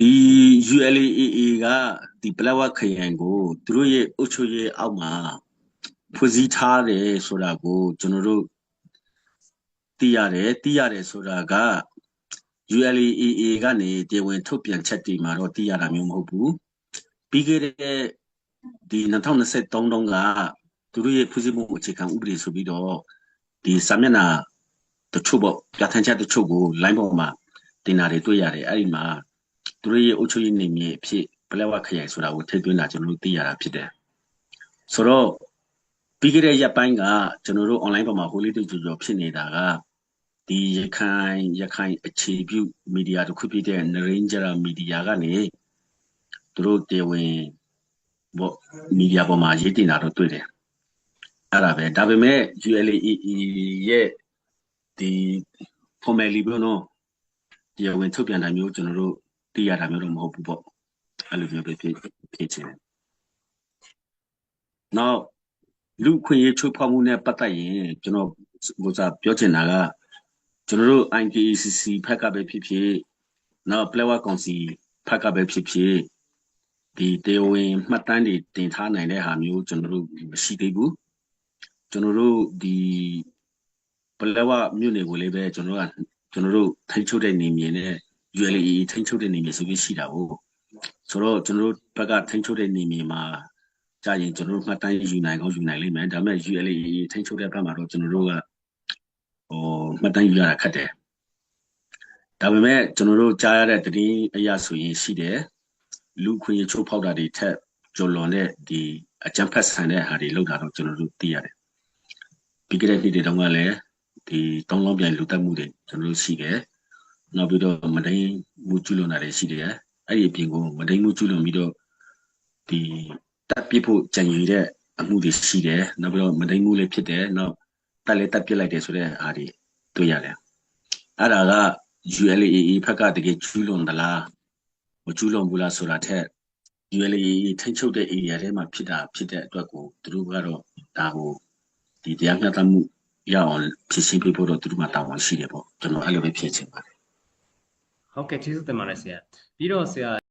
ဒီ ULAA ကဒီပလက်ဝခရိုင်ကိုသူတို့ရဲ့အုပ်ချုပ်ရေးအောက်မှာဖွဲ့စည်းထားတယ်ဆိုတာကိုကျွန်တော်တို့သိရတယ်သိရတယ်ဆိုတာက ULAA ကနေတရားဝင်ထုတ်ပြန်ချက်တွေမှာတော့သိရတာမျိုးမဟုတ်ဘူးပြီးခဲ့တဲ့ဒီ2023တုန်းကသူတို့ရဲ့ဖွဲ့စည်းမှုအခြေခံဥပဒေဆိုပြီးတော့ဒီစာမျက်နှာတချို့ပေါ့ပြဋ္ဌာန်းချက်တချို့ကို line ပေါ်မှာတင်တာတွေတွေ့ရတယ်အဲ့ဒီမှာသူ တို့ရဲ့အုပ်ချုပ်ရေးနေမြေအဖြစ်ပလက်ဝခရိုင်ဆိုတာကိုထည့်သွင်းတာကျွန်တော်တို့သိရတာဖြစ်တယ်ဆိုတော့ပြီးခဲ့တဲ့ရက်ပိုင်းကကျွန်တော်တို့ online ပေါ်မှာ holy day ကြော်ဖြစ်နေတာကဒီရခိုင်ရခိုင်အခြေပြုမီဒီယာတစ်ခုဖြစ်တဲ့ Narendra Media ကနေသူတို့တရားဝင်ပေါ့မီဒီယာပေါ်မှာရေးတင်တာတော့တွေ့တယ်အဲ့ဒါပဲဒါပေမဲ့ ULAE ရဲ့ဒီ formally ပြောနော်တရားဝင်ထုတ်ပြန်တာမျိုးကျွန်တော်တို့ သိရတာမျိုးတော့မဟုတ်ဘူးပေါ့အဲ့လိုမျိုးပဲဖြစ်ဖြစ်ချင်တယ်နောက်လူခွင့်ရေးချုပ်ဖောက်မှုနဲ့ပတ်သက်ရင်ကျွန်တော်ဟိုစားပြောချင်တာကကျွန်တော်တို့ INKCC ဖက်ကပဲဖြစ်ဖြစ်နောက် Flower Council ဖက်ကပဲဖြစ်ဖြစ်ဒီတေဝင်မှတ်တမ်းတွေတင်ထားနိုင်တဲ့ဟာမျိုးကျွန်တော်တို့မရှိသေးဘူးကျွန်တော်တို့ဒီပလက်ဝမြို့နယ်ကိုလည်းပဲကျွန်တော်တို့ကကျွန်တော်တို့ထိချုပ်တဲ့နေမြေနဲ့ ULAE ထိချုပ်တဲ့နေမြေဆိုပြီးရှိတာကိုဆိုတော့ကျွန်တော်တို့ဘက်ကထိချုပ်တဲ့နေမြေမှာကြာရင်ကျွန်တော်တို့မှတ်တမ်းယူနိုင်ကောင်းယူနိုင်လိမ့်မယ်ဒါပေမဲ့ ULAE ထိချုပ်တဲ့ဘက်မှာတော့ကျွန်တော်တို့ကဟိုမှတ်တမ်းယူရတာခက်တယ်ဒါပေမဲ့ကျွန်တော်တို့ကြားရတဲ့တည်င်းအရာဆိုရင်ရှိတယ်လူခွင့်ရချိုးဖောက်တာတွေထက်ကျော်လွန်တဲ့ဒီအကြံဖက်ဆန်တဲ့ဟာတွေလောက်တာတော့ကျွန်တော်တို့သိရတယ်ပြီးကြတဲ့နေ့တွေတုန်းကလည်းဒီတောင်းလောင်းပြန်လူတက်မှုတွေကျွန်တော်တို့ရှိတယ် နောက်ပြီးတော့မဒိန်မှုကျူးလွန်တာတွေရှိတယ်အဲ့ဒီအပြင်ကိုမဒိန်မှုကျူးလွန်ပြီးတော့ဒီတပ်ပစ်ဖို့ကြံရည်တဲ့အမှုတွေရှိတယ်နောက်ပြီးတော့မဒိန်မှုလည်းဖြစ်တယ်နောက်တက်လည်းတက်ပစ်လိုက်တယ်ဆိုတဲ့အားတွေတွေ့ရတယ်အဲ့ဒါက ULAA ဖက်ကတကယ်ကျူးလွန်သလားမကျူးလွန်ဘူးလားဆိုတာထက် ULAA ထိချုပ်တဲ့ area ထဲမှာဖြစ်တာဖြစ်တဲ့အတွက်ကိုသူတို့ကတော့ဒါကိုဒီတရားမျှတမှုရအောင်ဖြစ်ရှင်းပေးဖို့တော့သူတို့မှာတာဝန်ရှိတယ်ပေါ့ကျွန်တော်အဲ့လိုပဲဖြစ်ချင်ပါတယ် ဟုတ်ကဲ့ကျေးဇူးတင်ပါတယ်ဆရာပြီးတော့ဆရာ